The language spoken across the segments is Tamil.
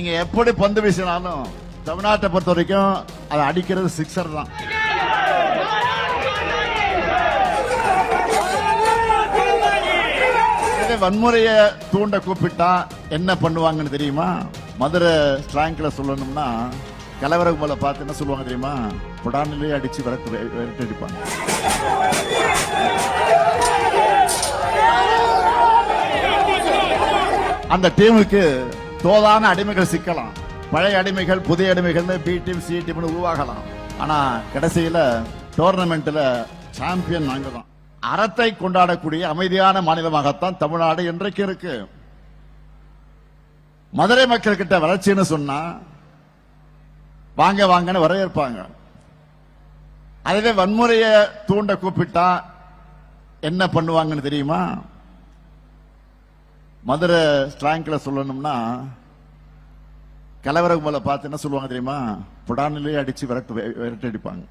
நீங்க எப்படி பந்து வீசினாலும் தமிழ்நாட்டை பொறுத்த வரைக்கும் அதை அடிக்கிறது சிக்ஸர் தான். இதே வன்முறையை தூண்ட கூப்பிட்டா என்ன பண்ணுவாங்கன்னு தெரியுமா? மதுரை ஸ்லாங்க்ல சொல்லணும்னா கலவரம் போல பார்த்து என்ன சொல்லுவாங்க தெரியுமா? புடானிலே அடிச்சு விரட்டு விரட்டு அடிப்பாங்க. அந்த டீமுக்கு தோதான அடிமைகள் சிக்கலாம். பழைய அடிமைகள் புதிய அடிமைகள் பி டீம் சி டீம்னு உருவாகலாம். ஆனா கடைசியில டோர்னமெண்ட்ல சாம்பியன் நாங்க தான் அறத்தை கொண்டாடக்கூடிய அமைதியான மாநிலமாகத்தான் தமிழ்நாடு இன்றைக்கு இருக்கு. மதுரை மக்கள் கிட்ட வளர்ச்சின்னு சொன்னா வாங்க வாங்கன்னு வரவேற்பாங்க. அதுவே வன்முறையை தூண்ட கூப்பிட்டா என்ன பண்ணுவாங்கன்னு தெரியுமா? மதுரை ஸ்ட்ராங்கில் சொல்லணும்னா கலவரம் போல பார்த்து என்ன சொல்லுவாங்க தெரியுமா? புடானிலே அடிச்சு விரட்டு விரட்டு அடிப்பாங்க.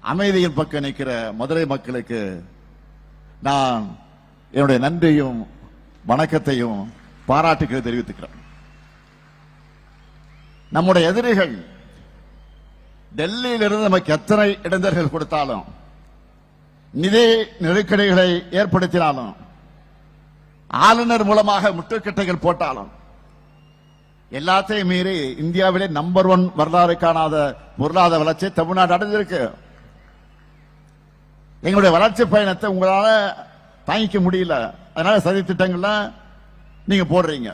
அமைதியின் பக்கம் நிற்கிற மதுரை மக்களுக்கு நான் என்னுடைய நன்றியும் வணக்கத்தையும் பாராட்டுக்களை தெரிவித்துக்கிறேன். நம்முடைய எதிரிகள் டெல்லியிலிருந்து நமக்கு எத்தனை இடைஞ்சல்கள் கொடுத்தாலும் நிதி நெருக்கடிகளை ஏற்படுத்தினாலும் ஆளுநர் மூலமாக முட்டுக்கட்டைகள் போட்டாலும் எல்லாத்தையும் மீறி இந்தியாவிலே நம்பர் ஒன் வரலாறு காணாத பொருளாதார வளர்ச்சி தமிழ்நாடு அடைஞ்சிருக்கு. எங்களுடைய வளர்ச்சி பயணத்தை உங்களால தாங்கிக்க முடியல. அதனால சதி திட்டங்கள்ல நீங்க போடுறீங்க.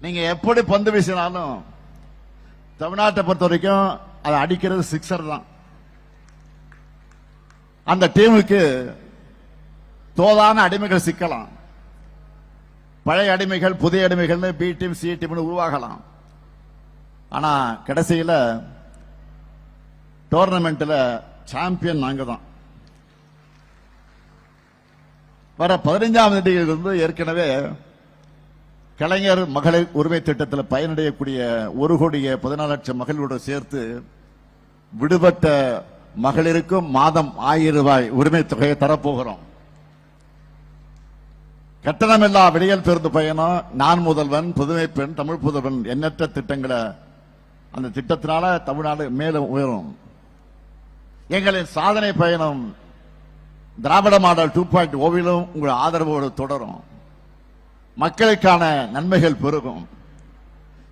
நீங்க எப்படி பந்து வீசினாலும் தமிழ்நாட்டை பொறுத்த வரைக்கும் அதை அடிக்கிறது சிக்ஸர் தான். அந்த டீமுக்கு தோதான அடிமைகள் சிக்கலாம். பழைய அடிமைகள் புதிய அடிமைகள் பி டீம் சி டீம்னு உருவாகலாம். ஆனா கடைசியில டோர்னமெண்ட்ல சாம்பியன் நாங்க தான் வர பதினைஞ்சாம் தேதியிலிருந்து ஏற்கனவே கலைஞர் மகளிர் உரிமை திட்டத்தில் பயனடையக்கூடிய ஒரு கோடியே பதினாலு லட்சம் மகளிரோடு சேர்த்து விடுபட்ட மகளிருக்கும் மாதம் ஆயிரம் ரூபாய் உரிமை தொகையை தரப்போகிறோம். கட்டணமில்லா விடியல் பேருந்து பயணம் நான் முதல்வன் புதுமை பெண் தமிழ் புதல்வன் எண்ணற்ற திட்டங்களை அந்த திட்டத்தினால தமிழ்நாடு மேலும் உயரும். எங்களின் சாதனை பயணம் திராவிட மாடல் டூ பாயிண்ட் ஓவிலும் உங்கள் ஆதரவோடு தொடரும். மக்களுக்கான நன்மைகள் பெருகும்.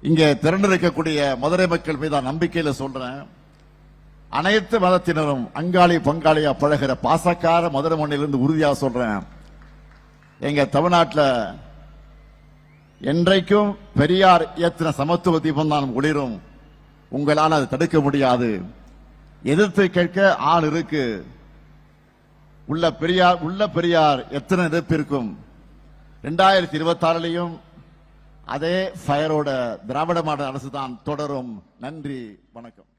இங்கே திரண்டிருக்கக்கூடிய மதுரை மக்கள் மீது நம்பிக்கையில் சொல்றேன். அனைத்து மதத்தினரும் அங்காளி பங்காளியா பழகிற பாசக்கார மதுரை மண்ணிலிருந்து உறுதியாக சொல்றேன். எங்க தமிழ்நாட்டில் என்றைக்கும் பெரியார் இயற்றின சமத்துவ தீபம் தான் ஒளிரும். உங்களால் அதை தடுக்க முடியாது. எதிர்த்து கேட்க ஆள் இருக்கு. உள்ள பெரியார் உள்ள பெரியார் எத்தனை எதிர்ப்பு இருக்கும்? ரெண்டாயிரத்தி இருபத்தி ஆறுலையும் அதே ஃபயரோட திராவிட மாடல் அரசு தான் தொடரும். நன்றி வணக்கம்.